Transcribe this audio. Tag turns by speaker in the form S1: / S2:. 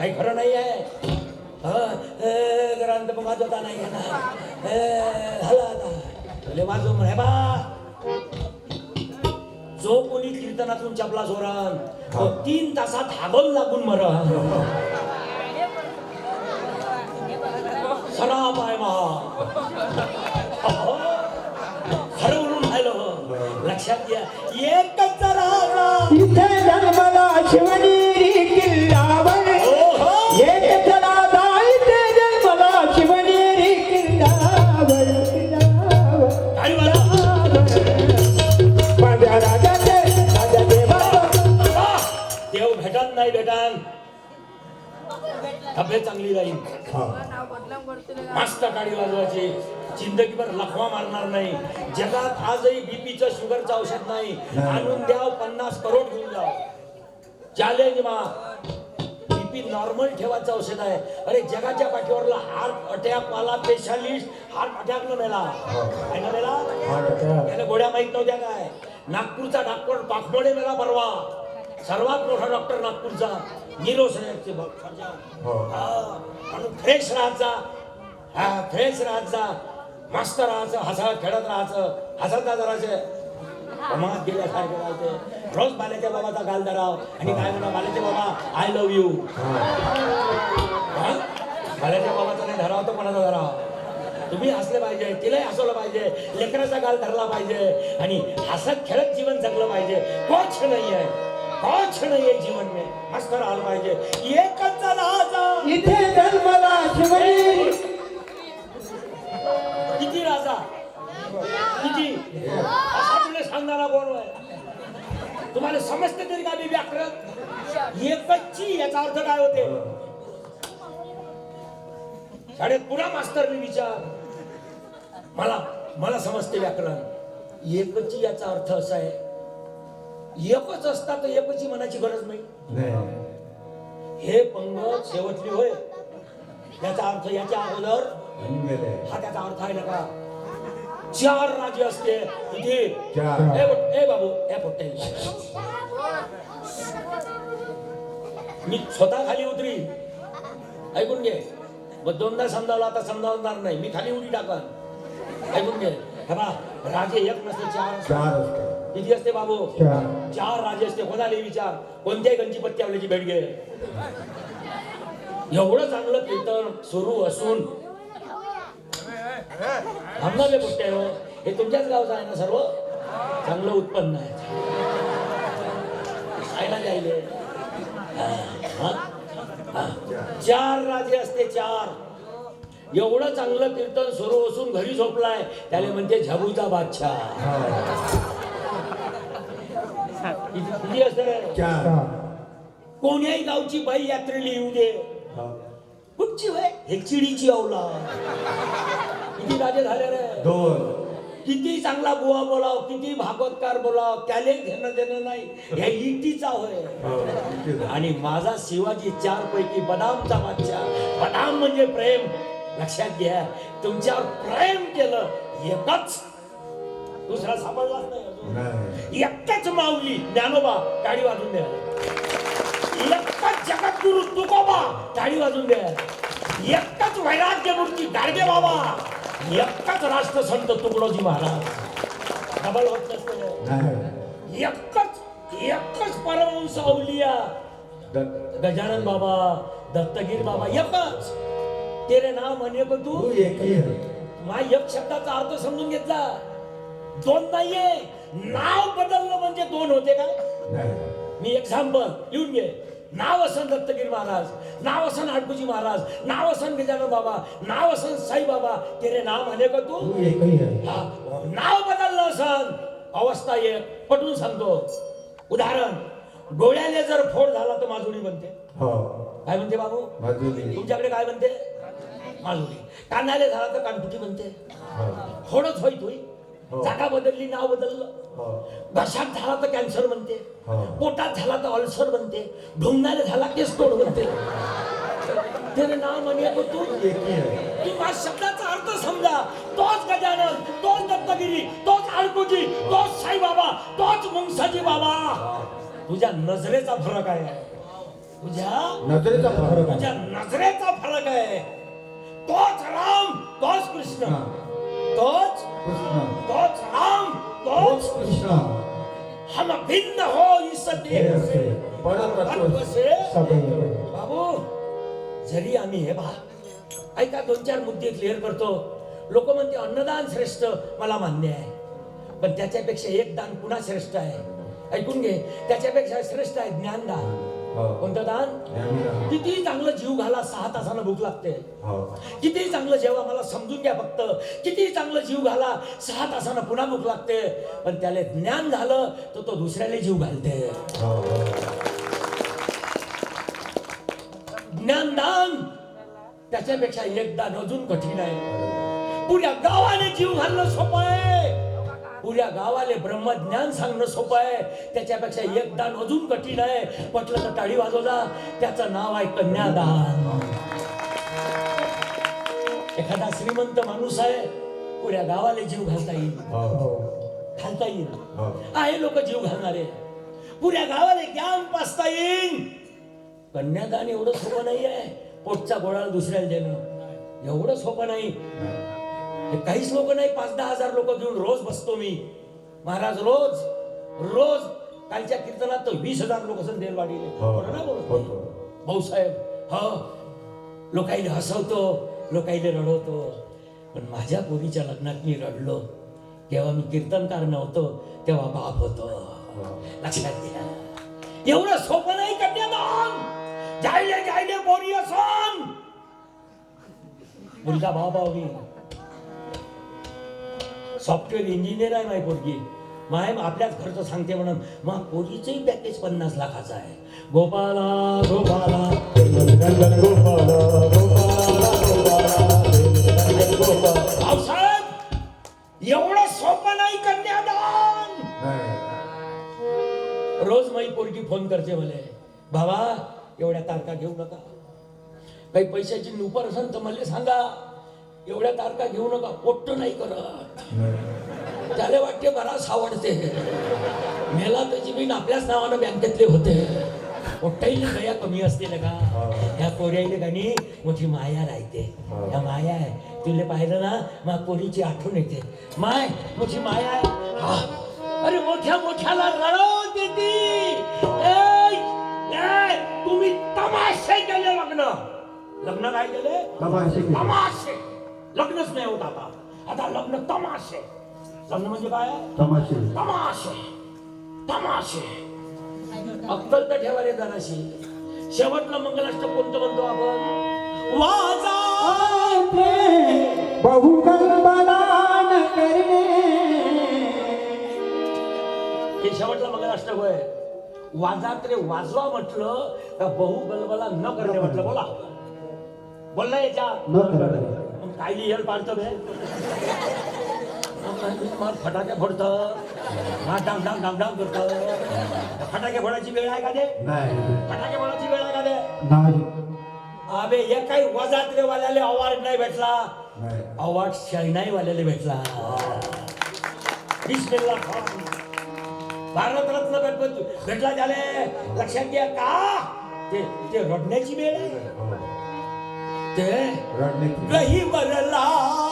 S1: काही खरं नाही आहे. ग्रांत माझं होता नाही झालं आता. माझं म्हणे बा. जो कोणी कीर्तनातून चपला सोरण तो तीन तासात हागल लागून मरण. सरा पाय महा म्हणून राहिलं. लक्षात घ्या एकच राजा
S2: इथे जन्मला शिवनेरी
S1: गाडी वाजवायची जिंदगीभर लखवा मारणार नाही. जगात आजही बीपीचं शुगरचं औषध नाही. आणून द्याव पन्नास करोड घेऊन जाव. चॅलेंज मा. बीपी नॉर्मल ठेवायचं औषध आहे. अरे जगाच्या पाठीवरला हार्ट अटॅक वाला स्पेशालिस्ट हार्ट अटॅक न मेला. काय न मेला? त्याला गोड्या माहीत नव्हत्या काय? नागपूरचा डॉक्टर पाखमोडे मेला परवा. सर्वात मोठा डॉक्टर नागपूरचा. नीरो म्हणून फ्रेश राहायचा. हा फ्रेश राहायचा मस्त राहायचं हसत खेळत राहायचं हसत राहायचं प्रमाणात गेल्यासारखे राहायचे रोज बाल्याच्या बाबाचा गाल धराव. आणि काय म्हणा बाल्याच्या बाबा आय लव्ह यू बाल्याच्या बाबाचा नाही धराव तो कोणाचा धराव? तुम्ही हसले पाहिजे तिलाही हसवलं पाहिजे लेकराचा गाल धरला पाहिजे. आणि हसत खेळत जीवन जगलं पाहिजे. कोच नाही आहे कोच नाही आहे जीवन में. मस्त राहिलं पाहिजे. एकच राजा.
S2: इथे
S1: धर्मला शिवरी असा तुला सांगणारा कोण आहे तुम्हाला समजते तरी का मी व्याकरण? एकची याचा अर्थ काय होते? शाळेत पुन्हा मास्तर मी विचार. मला मला समजते व्याकरण. एकची याचा अर्थ असा आहे. एकच असता तर एकची मनाची गरज नाही. हे पंगत शेवटली होय. याचा अर्थ याच्या अगोदर हा त्याचा अर्थ आहे ना का? चार राज्य असते.
S2: चार.
S1: ए पोट- बाबू ए पोट्टे मी स्वतः खाली उतरी. ऐकून घे. मग दोनदा समजावलं आता समजावणार नाही. मी खाली उडी टाकन. ऐकून घे. बा राजे एक नसते चार. किती असते बाबू?
S2: चार.
S1: चार राजे असते. कोणाला विचार? कोणत्याही गंजी पत्त्यावल्याची भेट घे एवढं चांगलं कीर्तन सुरू असून थांबणारे गोष्ट आहे हो. हे तुमच्याच गावचं आहे ना सर्व? चांगलं उत्पन्न आहे. खायला जायले. चार राजे असते चार. एवढं चांगलं कीर्तन सुरू असून घरी झोपलाय त्याला म्हणते झबूचा बादशाह. किती? कोण्याही गावची बाई यात्रेला येऊ दे. कुठची वय हे चिडीची अवला झाले रे किती चांगला बुवा बोलाव किती भागवतकार बोलाव त्याले घेणं देणं नाही. ह्या इटीचा होय. आणि माझा शिवाजी चार पैकी बदामचा बादशाह. बदाम म्हणजे प्रेम. लक्षात घ्या तुमच्यावर प्रेम केलं एकच. दुसरा सापडलाच नाही. एकच माऊली. ज्ञानोबा टाळी वाजून द्या. एकच जगद्गुरु तुकोबा टाळी वाजून द्या. एकच वैराग्य मूर्ती गाडगे बाबा. एकच राष्ट्रसंत तुकडोजी महाराज. डबल होत नसतं. एकच एकच परमहंस अवलिया गजानन बाबा दत्तगीर बाबा एकच. तेरे नाव म्हणे को तू मा एक शब्दाचा अर्थ समजून घेतला. दोन नाहीये. नाव बदललं म्हणजे दोन होते काय मी एक्झाम्पल लिहून घे. नाव असन दत्तगिरी महाराज नाव असन आडकुजी महाराज नाव असन गजानन बाबा नाव असन साई बाबा तेरे म्हणे का तू? हा, नाव बदललं असन. अवस्था एक पटवून सांगतो. उदाहरण डोळ्याने जर फोड झाला तर माजुरी बनते. काय म्हणते बाबू? तुमच्याकडे काय म्हणते माजुरी कानाले झाला तर कानफुटी बनते. थोडंच होईत होई. जागा बदलली नाव बदललं. घशात झाला तर कॅन्सर बनते. पोटात झाला तर अल्सर बनते. ढोंगणाला झाला केस तोड बनते. तेरे नाव म्हणे को तू. किंवा शब्दाचा अर्थ समजा. तोच गजानन तोच दत्तगिरी तोच आळकुजी तोच साईबाबा तोच मुंगसाजी बाबा. तुझ्या नजरेचा फरक आहे. तुझ्या
S2: नजरेचा फरक
S1: तुझ्या नजरेचा फरक आहे. तोच राम तोच कृष्ण. तोच? तोच राम? तोच?
S2: कृष्ण
S1: हम भिन्न हो इस देह से। बाबू जरी आम्ही हे पहा। ऐका दोन चार मुद्दे क्लिअर करतो. लोक म्हणते अन्नदान श्रेष्ठ मला मान्य आहे. पण त्याच्यापेक्षा एक दान पुन्हा श्रेष्ठ आहे? ऐकून घे. त्याच्यापेक्षा श्रेष्ठ आहे ज्ञानदान. कोणतं दान? किती चांगलं जीव घाला सहा तासानं भूक लागते. किती चांगलं जेव्हा मला समजून घ्या फक्त. किती चांगलं जीव घाला सहा तासानं पुन्हा भूक लागते. पण त्याला ज्ञान झालं तर तो दुसऱ्याला जीव घालते. ज्ञानदान त्याच्यापेक्षा एकदा अजून कठीण आहे. पुऱ्या गावाने जीव घालणं सोपं आहे. पुऱ्या गावाले ब्रह्मज्ञान सांगणं सोपं आहे. त्याच्यापेक्षा एक दान अजून कठीण आहे. पटलं तर टाळी वाजवला त्याचं नाव आहे कन्यादान. एखादा श्रीमंत माणूस आहे पुऱ्या गावाले जीव घालता येईल. घालता येईल. आहे लोक जीव घालणारे. पुऱ्या गावाला ज्ञान पाचता येईल कन्यादान एवढं सोपं नाही आहे. पोटचा गोळा दुसऱ्याला देणं. एवढं सोपं नाही. हे काहीच लोक नाही पाच दहा हजार लोक घेऊन रोज बसतो मी. महाराज रोज रोज. कालच्या कीर्तनात तर वीस हजार लोक संदेल वाढीले ना बोलत नाही? भाऊसाहेब हो. लोकाईले हसवतो लोकाईले रडवतो. पण माझ्या पोरीच्या लग्नात मी रडलो. तेव्हा मी कीर्तनकार नव्हतो तेव्हा बाप होतो. लक्षात घ्या. एवढं सोपं नाही कन्यादान. जायले जायले पोरी असन. मुलगा भाऊ भाऊ सॉफ्टवेअर इंजिनियर आहे माझी पोरगी. माय आपल्याच घरचं सांगते म्हणून. मग पोरीचंही पॅकेज पन्नास लाखाचं आहे. गोपाला गोपाला. एवढं सोपं नाही कन्यादान. रोज माई पोरगी फोन करते मले. बाबा एवढ्या तारखा घेऊ नका. काही पैशाची नुपर असेल तर मला सांगा. एवढ्या तारखा घेऊ नका पोट्ट नाही करत. त्याला वाटते बराच आवडते. मेला तर जमीन आपल्याच नावानं बँकेतले होते. पोट्टाईले दया कमी असते ना का? ह्या पोऱ्याईले गाणी मोठी माया राहते. ह्या माया आहे. तुला पाहिलं ना मग पोरीची आठवण येते. माय मोठी माया आहे. हा. अरे मोठ्या मोठ्याला रडव देती. ए, ए, तुम्ही तमाशे केले लग्न. लग्न काय केले. तमाशे. लग्नच नाही होत आता. आता लग्न तमाशे. लग्न म्हणजे काय? तमाशे. तमाशे. अक्कल तर ठेवा रे जराशी. शेवटला मंगलाष्टक कोणतं म्हणतो आपण? वाजा.
S2: बहुगलबलान करणे
S1: हे शेवटला मंगलाष्टक होय. वाजात रे वाजवा म्हटलं का बहु गलबला न करणे म्हटलं? बोला. बोल ना याच्या.
S2: न करणे.
S1: मग काय लिहिल पाडतं बे फटाके फोडतं डांग डांग डांग डांग करतं। फटाके फोडायची वेळ आहे का ते फटाके फोडायची वेळ आहे का ते अबे हे काही वजात्रे वाल्याले अवॉर्ड नाही भेटला. अवॉर्ड शहनाई वाल्याला भेटला. बिस्मिल्ला भारतरत्न भेट भेटला झाले. लक्षात घ्या का? ते ते रडण्याची वेळ आहे. તે રહી વરલા